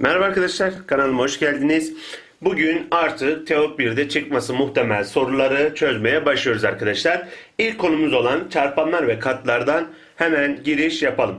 Merhaba arkadaşlar, kanalıma hoş geldiniz. Bugün artık Teok 1'de çıkması muhtemel soruları çözmeye başlıyoruz arkadaşlar. İlk konumuz olan çarpanlar ve katlardan hemen giriş yapalım.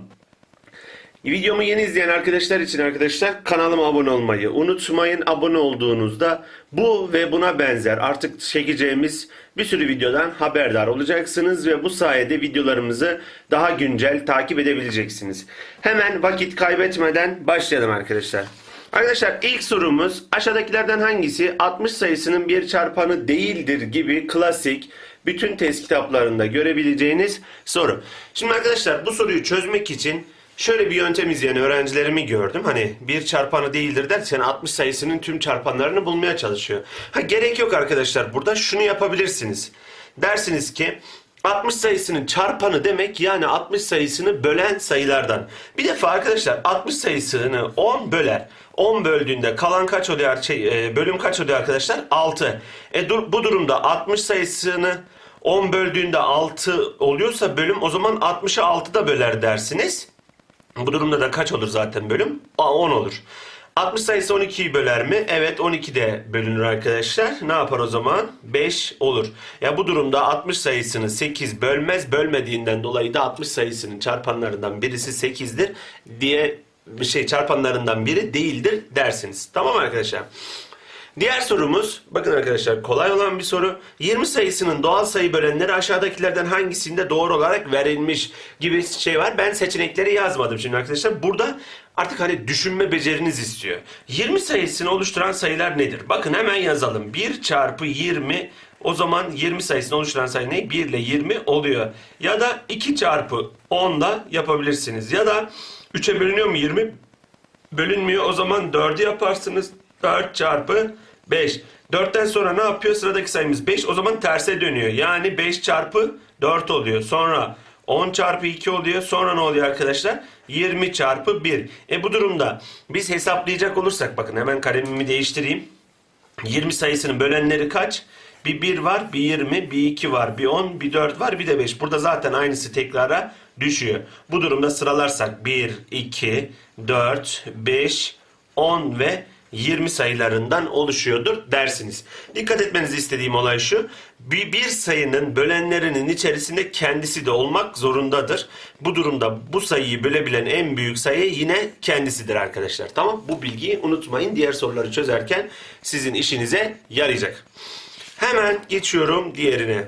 Videomu yeni izleyen arkadaşlar için arkadaşlar kanalıma abone olmayı unutmayın. Abone olduğunuzda bu ve buna benzer artık çekeceğimiz bir sürü videodan haberdar olacaksınız ve bu sayede videolarımızı daha güncel takip edebileceksiniz. Hemen vakit kaybetmeden başlayalım arkadaşlar. Arkadaşlar ilk sorumuz aşağıdakilerden hangisi 60 sayısının bir çarpanı değildir gibi klasik bütün test kitaplarında görebileceğiniz soru. Şimdi arkadaşlar bu soruyu çözmek için Şöyle bir yöntem izleyen öğrencilerimi gördüm. Hani bir çarpanı değildir derken 60 sayısının tüm çarpanlarını bulmaya çalışıyor. Ha gerek yok arkadaşlar. Burada şunu yapabilirsiniz. Dersiniz ki 60 sayısının çarpanı demek yani 60 sayısını bölen sayılardan. Bir defa arkadaşlar 60 sayısını 10 böler. 10 böldüğünde kalan kaç oluyor? Şey, e, bölüm kaç oluyor arkadaşlar? 6. E dur, bu durumda 60 sayısını 10 böldüğünde 6 oluyorsa bölüm o zaman 60'ı 6'da böler dersiniz. Bu durumda da kaç olur zaten bölüm? Aa, 10 olur. 60 sayısı 12'yi böler mi? Evet 12 de bölünür arkadaşlar. Ne yapar o zaman? 5 olur. Ya bu durumda 60 sayısını 8 bölmez. Bölmediğinden dolayı da 60 sayısının çarpanlarından birisi 8'dir diye bir şey çarpanlarından biri değildir dersiniz. Tamam arkadaşlar? Diğer sorumuz, bakın arkadaşlar kolay olan bir soru. 20 sayısının doğal sayı bölenleri aşağıdakilerden hangisinde doğru olarak verilmiş gibi şey var. Ben seçenekleri yazmadım şimdi arkadaşlar. Burada artık hani düşünme beceriniz istiyor. 20 sayısını oluşturan sayılar nedir? Bakın hemen yazalım. 1 çarpı 20 o zaman 20 sayısını oluşturan sayı ne? 1 ile 20 oluyor. Ya da 2 çarpı 10 da yapabilirsiniz. Ya da 3'e bölünüyor mu 20? Bölünmüyor. O zaman 4'ü yaparsınız. 4 çarpı 5. 4'ten sonra ne yapıyor? Sıradaki sayımız 5. O zaman terse dönüyor. Yani 5 çarpı 4 oluyor. Sonra 10 çarpı 2 oluyor. Sonra ne oluyor arkadaşlar? 20 çarpı 1. E bu durumda biz hesaplayacak olursak bakın hemen kalemimi değiştireyim. 20 sayısının bölenleri kaç? Bir 1 var, bir 20, bir 2 var, bir 10, bir 4 var, bir de 5. Burada zaten aynısı tekrara düşüyor. Bu durumda sıralarsak 1, 2, 4, 5, 10 ve 20 sayılarından oluşuyordur dersiniz. Dikkat etmenizi istediğim olay şu. Bir, bir sayının bölenlerinin içerisinde kendisi de olmak zorundadır. Bu durumda bu sayıyı bölebilen en büyük sayı yine kendisidir arkadaşlar. Tamam Bu bilgiyi unutmayın. Diğer soruları çözerken sizin işinize yarayacak. Hemen geçiyorum diğerine.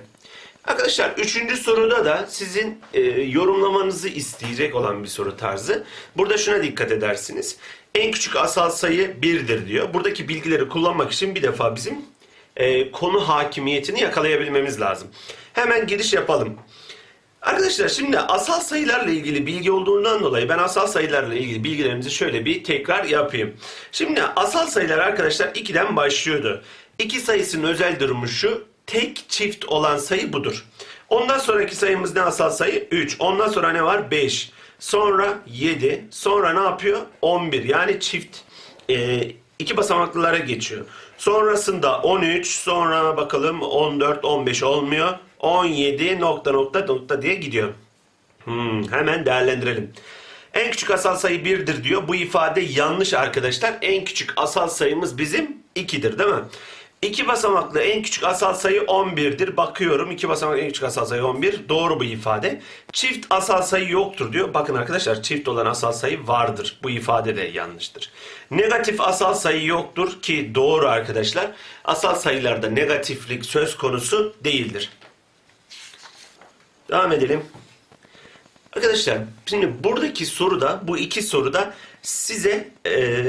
Arkadaşlar üçüncü soruda da sizin e, yorumlamanızı isteyecek olan bir soru tarzı. Burada şuna dikkat edersiniz. En küçük asal sayı 1'dir diyor. Buradaki bilgileri kullanmak için bir defa bizim e, konu hakimiyetini yakalayabilmemiz lazım. Hemen giriş yapalım. Arkadaşlar şimdi asal sayılarla ilgili bilgi olduğundan dolayı ben asal sayılarla ilgili bilgilerimizi şöyle bir tekrar yapayım. Şimdi asal sayılar arkadaşlar 2'den başlıyordu. 2 sayısının özel durumu şu. Tek çift olan sayı budur. Ondan sonraki sayımız ne asal sayı? 3. Ondan sonra ne var? 5. Sonra 7. Sonra ne yapıyor? 11. Yani çift e, iki basamaklılara geçiyor. Sonrasında 13. Sonra bakalım 14, 15 olmuyor. 17 nokta nokta nokta diye gidiyor. Hmm, hemen değerlendirelim. En küçük asal sayı 1'dir diyor. Bu ifade yanlış arkadaşlar. En küçük asal sayımız bizim 2'dir değil mi? İki basamaklı en küçük asal sayı 11'dir. Bakıyorum iki basamaklı en küçük asal sayı 11. Doğru bu ifade. Çift asal sayı yoktur diyor. Bakın arkadaşlar çift olan asal sayı vardır. Bu ifade de yanlıştır. Negatif asal sayı yoktur ki doğru arkadaşlar. Asal sayılarda negatiflik söz konusu değildir. Devam edelim. Arkadaşlar şimdi buradaki soruda bu iki soruda size e,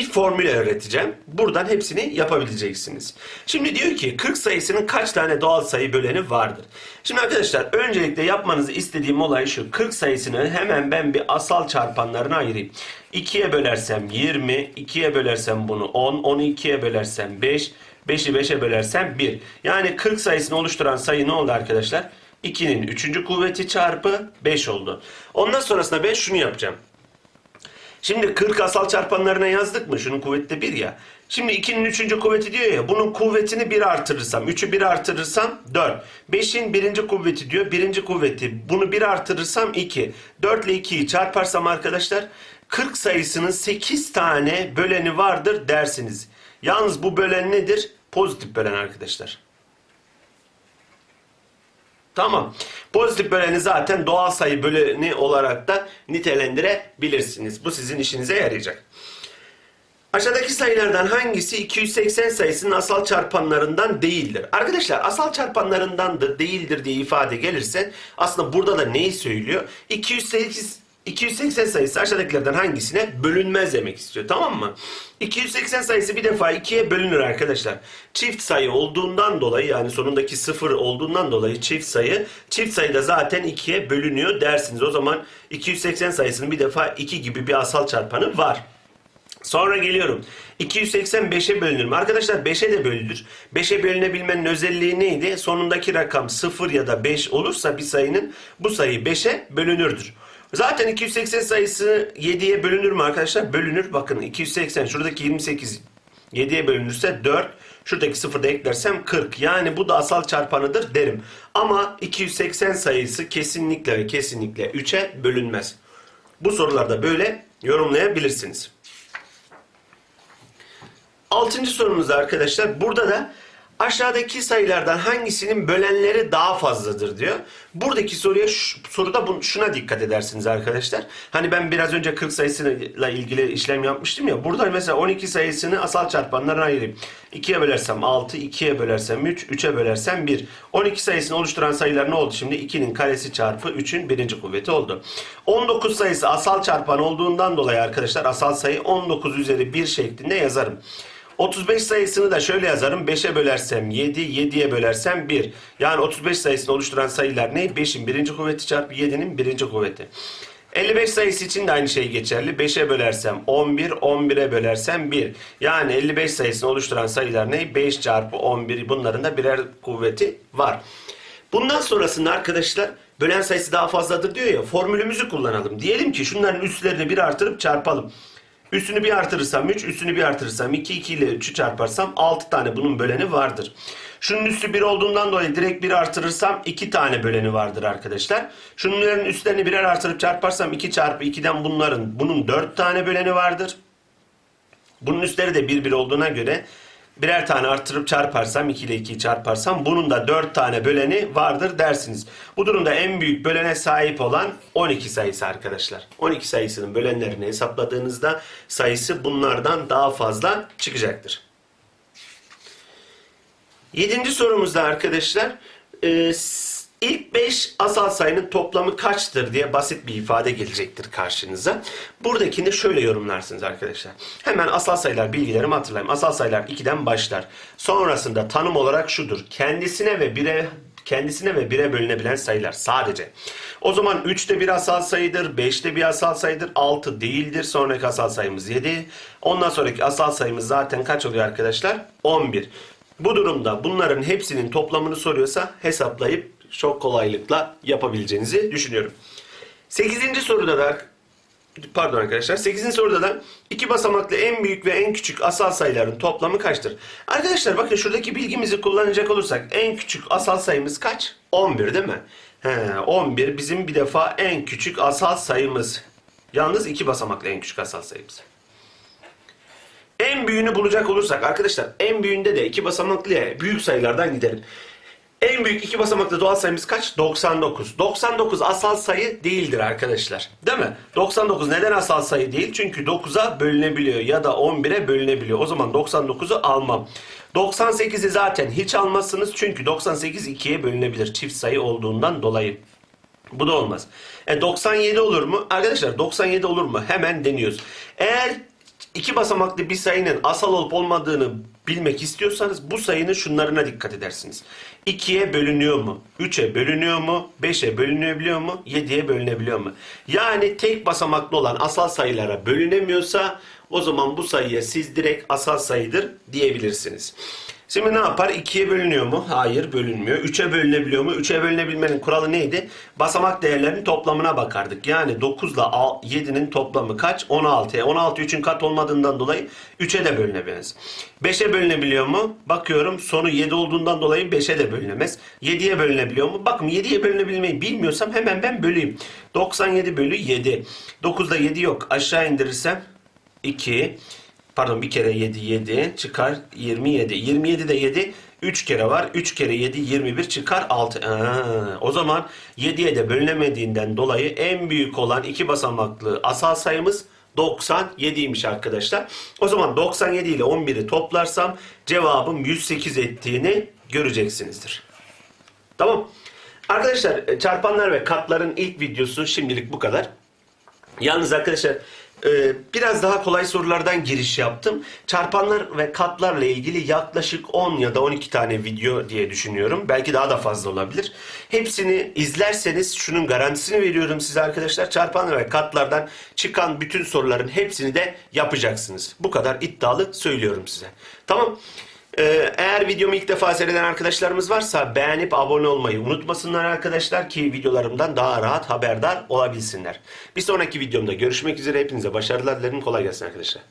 bir formül öğreteceğim. Buradan hepsini yapabileceksiniz. Şimdi diyor ki 40 sayısının kaç tane doğal sayı böleni vardır? Şimdi arkadaşlar öncelikle yapmanızı istediğim olay şu. 40 sayısını hemen ben bir asal çarpanlarına ayırayım. 2'ye bölersem 20, 2'ye bölersem bunu 10, 10'u 2'ye bölersem 5, 5'i 5'e bölersem 1. Yani 40 sayısını oluşturan sayı ne oldu arkadaşlar? 2'nin 3. kuvveti çarpı 5 oldu. Ondan sonrasında ben şunu yapacağım. Şimdi 40 asal çarpanlarına yazdık mı? Şunun kuvveti de 1 ya. Şimdi 2'nin 3. kuvveti diyor ya. Bunun kuvvetini 1 artırırsam. 3'ü 1 artırırsam 4. 5'in 1. kuvveti diyor. 1. kuvveti. Bunu 1 artırırsam 2. 4 ile 2'yi çarparsam arkadaşlar 40 sayısının 8 tane böleni vardır dersiniz. Yalnız bu bölen nedir? Pozitif bölen arkadaşlar. Tamam. Pozitif böleni zaten doğal sayı böleni olarak da nitelendirebilirsiniz. Bu sizin işinize yarayacak. Aşağıdaki sayılardan hangisi 280 sayısının asal çarpanlarından değildir? Arkadaşlar asal çarpanlarındandır, değildir diye ifade gelirse aslında burada da neyi söylüyor? 208 280 sayısı aşağıdakilerden hangisine bölünmez demek istiyor tamam mı? 280 sayısı bir defa ikiye bölünür arkadaşlar. Çift sayı olduğundan dolayı yani sonundaki sıfır olduğundan dolayı çift sayı. Çift sayı da zaten ikiye bölünüyor dersiniz. O zaman 280 sayısının bir defa 2 gibi bir asal çarpanı var. Sonra geliyorum. 285'e bölünür mü? Arkadaşlar 5'e de bölünür. 5'e bölünebilmenin özelliği neydi? Sonundaki rakam 0 ya da 5 olursa bir sayının bu sayı 5'e bölünürdür. Zaten 280 sayısı 7'ye bölünür mü arkadaşlar? Bölünür. Bakın 280 şuradaki 28 7'ye bölünürse 4. Şuradaki 0 da eklersem 40. Yani bu da asal çarpanıdır derim. Ama 280 sayısı kesinlikle ve kesinlikle 3'e bölünmez. Bu sorularda böyle yorumlayabilirsiniz. Altıncı sorumuzda arkadaşlar burada da aşağıdaki sayılardan hangisinin bölenleri daha fazladır diyor. Buradaki soruya soruda bu, şuna dikkat edersiniz arkadaşlar. Hani ben biraz önce 40 sayısıyla ilgili işlem yapmıştım ya. Burada mesela 12 sayısını asal çarpanlarına ayırayım. 2'ye bölersem 6, 2'ye bölersem 3, 3'e bölersem 1. 12 sayısını oluşturan sayılar ne oldu şimdi? 2'nin karesi çarpı 3'ün birinci kuvveti oldu. 19 sayısı asal çarpan olduğundan dolayı arkadaşlar asal sayı 19 üzeri 1 şeklinde yazarım. 35 sayısını da şöyle yazarım. 5'e bölersem 7, 7'ye bölersem 1. Yani 35 sayısını oluşturan sayılar ne? 5'in birinci kuvveti çarpı 7'nin birinci kuvveti. 55 sayısı için de aynı şey geçerli. 5'e bölersem 11, 11'e bölersem 1. Yani 55 sayısını oluşturan sayılar ne? 5 çarpı 11. Bunların da birer kuvveti var. Bundan sonrasında arkadaşlar bölen sayısı daha fazladır diyor ya formülümüzü kullanalım. Diyelim ki şunların üstlerini bir artırıp çarpalım. Üstünü bir artırırsam 3, üstünü bir artırırsam 2, 2 ile 3'ü çarparsam 6 tane bunun böleni vardır. Şunun üstü 1 olduğundan dolayı direkt 1 artırırsam 2 tane böleni vardır arkadaşlar. Şunların üstlerini birer artırıp çarparsam 2 çarpı 2'den bunların bunun 4 tane böleni vardır. Bunun üstleri de 1 1 olduğuna göre birer tane artırıp çarparsam 2 ile 2'yi çarparsam bunun da 4 tane böleni vardır dersiniz. Bu durumda en büyük bölene sahip olan 12 sayısı arkadaşlar. 12 sayısının bölenlerini hesapladığınızda sayısı bunlardan daha fazla çıkacaktır. Yedinci sorumuzda arkadaşlar e, ilk 5 asal sayının toplamı kaçtır diye basit bir ifade gelecektir karşınıza. Buradakini şöyle yorumlarsınız arkadaşlar. Hemen asal sayılar bilgilerimi hatırlayayım. Asal sayılar 2'den başlar. Sonrasında tanım olarak şudur. Kendisine ve bire kendisine ve bire bölünebilen sayılar sadece. O zaman 3 de bir asal sayıdır, 5 de bir asal sayıdır, 6 değildir. Sonraki asal sayımız 7. Ondan sonraki asal sayımız zaten kaç oluyor arkadaşlar? 11. Bu durumda bunların hepsinin toplamını soruyorsa hesaplayıp çok kolaylıkla yapabileceğinizi düşünüyorum. 8. soruda da pardon arkadaşlar 8. soruda da iki basamaklı en büyük ve en küçük asal sayıların toplamı kaçtır? Arkadaşlar bakın şuradaki bilgimizi kullanacak olursak en küçük asal sayımız kaç? 11 değil mi? He, 11 bizim bir defa en küçük asal sayımız. Yalnız iki basamaklı en küçük asal sayımız. En büyüğünü bulacak olursak arkadaşlar en büyüğünde de iki basamaklı büyük sayılardan gidelim. En büyük iki basamaklı doğal sayımız kaç? 99. 99 asal sayı değildir arkadaşlar. Değil mi? 99 neden asal sayı değil? Çünkü 9'a bölünebiliyor ya da 11'e bölünebiliyor. O zaman 99'u almam. 98'i zaten hiç almazsınız çünkü 98 2'ye bölünebilir çift sayı olduğundan dolayı. Bu da olmaz. E 97 olur mu? Arkadaşlar 97 olur mu? Hemen deniyoruz. Eğer iki basamaklı bir sayının asal olup olmadığını bilmek istiyorsanız bu sayının şunlarına dikkat edersiniz. 2'ye bölünüyor mu? 3'e bölünüyor mu? 5'e bölünebiliyor mu? 7'ye bölünebiliyor mu? Yani tek basamaklı olan asal sayılara bölünemiyorsa o zaman bu sayıya siz direkt asal sayıdır diyebilirsiniz. Şimdi ne yapar? 2'ye bölünüyor mu? Hayır bölünmüyor. 3'e bölünebiliyor mu? 3'e bölünebilmenin kuralı neydi? Basamak değerlerinin toplamına bakardık. Yani 9 ile 7'nin toplamı kaç? 16'ya. 16 3'ün kat olmadığından dolayı 3'e de bölünemez. 5'e bölünebiliyor mu? Bakıyorum sonu 7 olduğundan dolayı 5'e de bölünemez. 7'ye bölünebiliyor mu? Bakın 7'ye bölünebilmeyi bilmiyorsam hemen ben böleyim. 97 bölü 7. 9'da 7 yok. Aşağı indirirsem 2 pardon bir kere 7 7 çıkar 27. 27'de 7 3 kere var. 3 kere 7 21 çıkar 6. Aa, o zaman 7'ye de bölünemediğinden dolayı en büyük olan iki basamaklı asal sayımız 97'ymiş arkadaşlar. O zaman 97 ile 11'i toplarsam cevabım 108 ettiğini göreceksinizdir. Tamam. Arkadaşlar e, çarpanlar ve katların ilk videosu şimdilik bu kadar. Yalnız arkadaşlar e, biraz daha kolay sorulardan giriş yaptım. Çarpanlar ve katlarla ilgili yaklaşık 10 ya da 12 tane video diye düşünüyorum. Belki daha da fazla olabilir. Hepsini izlerseniz şunun garantisini veriyorum size arkadaşlar. Çarpanlar ve katlardan çıkan bütün soruların hepsini de yapacaksınız. Bu kadar iddialı söylüyorum size. Tamam. Ee, Eğer videomu ilk defa seyreden arkadaşlarımız varsa beğenip abone olmayı unutmasınlar arkadaşlar ki videolarımdan daha rahat haberdar olabilsinler. Bir sonraki videomda görüşmek üzere hepinize başarılar dilerim kolay gelsin arkadaşlar.